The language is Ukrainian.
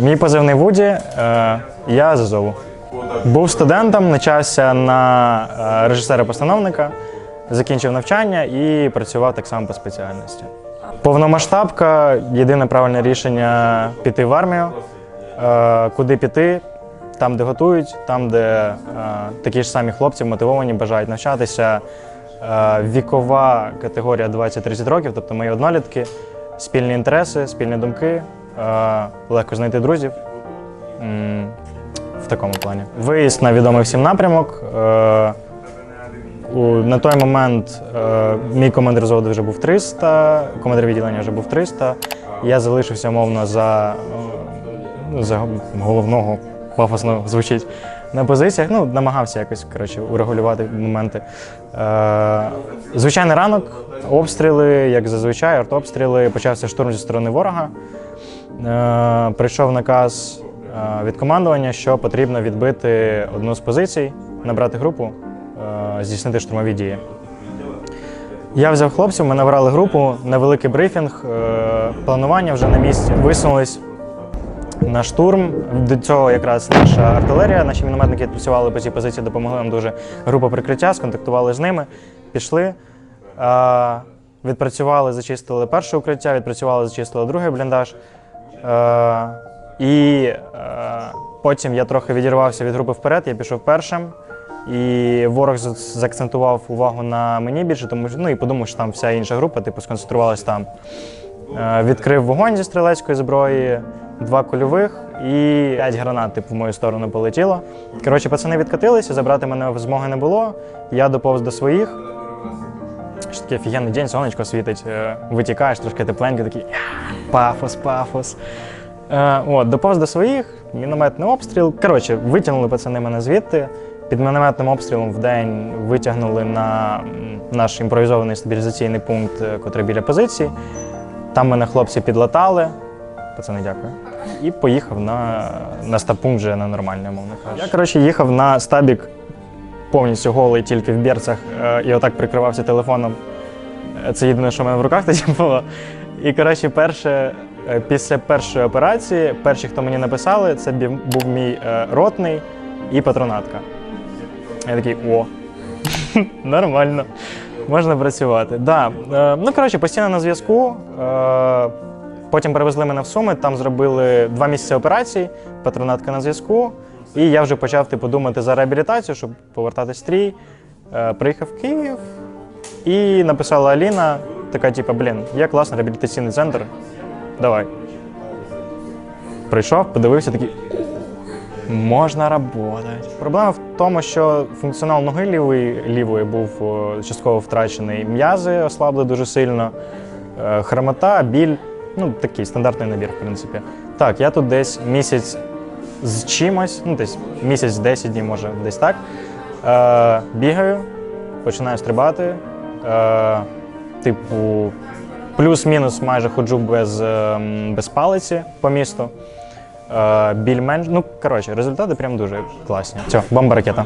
Мій позивний Вуді, е, я з Азову. Був студентом, навчався на е, режисера-постановника, закінчив навчання і працював так само по спеціальності. Повномасштабка єдине правильне рішення піти в армію. Е, Куди піти? Там, де готують, там, де такі ж самі хлопці мотивовані, бажають навчатися. Вікова категорія 20-30 років, тобто мої однолітки, спільні інтереси, спільні думки, легко знайти друзів. В такому плані. Виїзд на відомий всім напрямок. Е, на той момент е, мій командир взводу вже був 300, командир відділення вже був 300. Я залишився умовно за, е, за головного, пафосно звучить, на позиціях. Ну, намагався якось коротше, урегулювати моменти. Е, звичайний ранок, обстріли, як зазвичай, артобстріли. Почався штурм зі сторони ворога. Е, прийшов наказ е, від командування, що потрібно відбити одну з позицій, набрати групу, е, здійснити штурмові дії. Я взяв хлопців, ми набрали групу, невеликий брифінг, е, планування вже на місці. Висунулись на штурм. До цього якраз наша артилерія, наші мінометники працювали по цій позиції, допомогли нам дуже. Група прикриття, сконтактували з ними, пішли. Відпрацювали, зачистили перше укриття, відпрацювали, зачистили другий бліндаж. Е, і е, потім я трохи відірвався від групи вперед, я пішов першим. І ворог заакцентував увагу на мені більше, тому що ну і подумав, що там вся інша група, типу, сконцентрувалась там. Е, відкрив вогонь зі стрілецької зброї, два кульових і п'ять гранат, типу, в мою сторону полетіло. Коротше, пацани відкатилися, забрати мене змоги не було. Я доповз до своїх. Що такий офігенний день, сонечко світить, витікаєш, трошки тепленько, такий пафос, пафос. Е, от, доповз до своїх, мінометний обстріл. Коротше, витягнули пацани мене звідти. Під мінометним обстрілом в день витягнули на наш імпровізований стабілізаційний пункт, е, котрий біля позиції. Там мене хлопці підлатали. Пацани, дякую. І поїхав на, на стаб-пункт вже на нормальний, мовно кажучи. Я, коротше, їхав на стабік повністю голий, тільки в берцях, е, і отак прикривався телефоном. Е, Це єдине, що в мене в руках тоді було. І коротше, перше, е, після першої операції, перші, хто мені написали, це був мій е, ротний і патронатка. Я такий о, нормально, можна працювати. Да. е, Ну, коротше, постійно на зв'язку. Потім перевезли мене в Суми, там зробили два місяці операцій, патронатка на зв'язку. І я вже почав типу, думати за реабілітацію, щоб повертатись стрій. Приїхав в Київ і написала Аліна, така, типу, блін, є класний реабілітаційний центр. Давай. Прийшов, подивився такий. Можна працювати. Проблема в тому, що функціонал ноги лівої, лівої був частково втрачений. М'язи ослабли дуже сильно, е, хромота, біль. Ну, такий стандартний набір, в принципі. Так, я тут десь місяць з чимось, ну, десь місяць 10 днів, може, десь так. Е, бігаю, починаю стрибати. Е, типу, плюс-мінус майже ходжу без, ем, без палиці по місту. Е, біль менш. Ну, коротше, результати прям дуже класні. Все, бомба ракета.